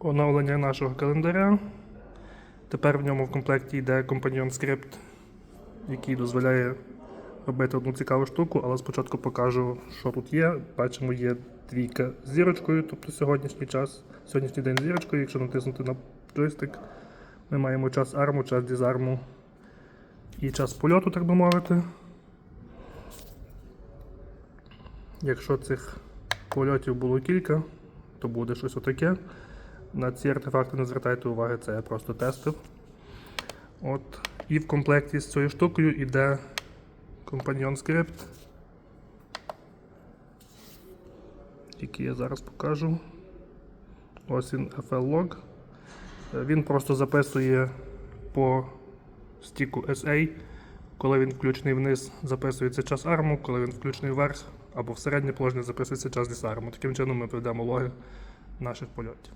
оновлення нашого календаря. Тепер в ньому в комплекті йде компаньйон скрипт, який дозволяє робити одну цікаву штуку, але спочатку покажу, що тут є. Бачимо, є двійка з зірочкою, тобто сьогоднішній час, сьогоднішній день з зірочкою. Якщо натиснути на джойстик, ми маємо час арму, час дізарму і час польоту, так би мовити. Якщо цих польотів було кілька, то буде щось отаке. На ці артефакти не звертайте уваги, це я просто тестив. От. І в комплекті з цією штукою йде компаньйон скрипт, який я зараз покажу. Ось він FL-log. Він просто записує по стіку SA. Коли він включений вниз, записується час арму, коли він включений вверх або в середнє положення записується час дісарму. Таким чином ми проведемо логи наших польотів.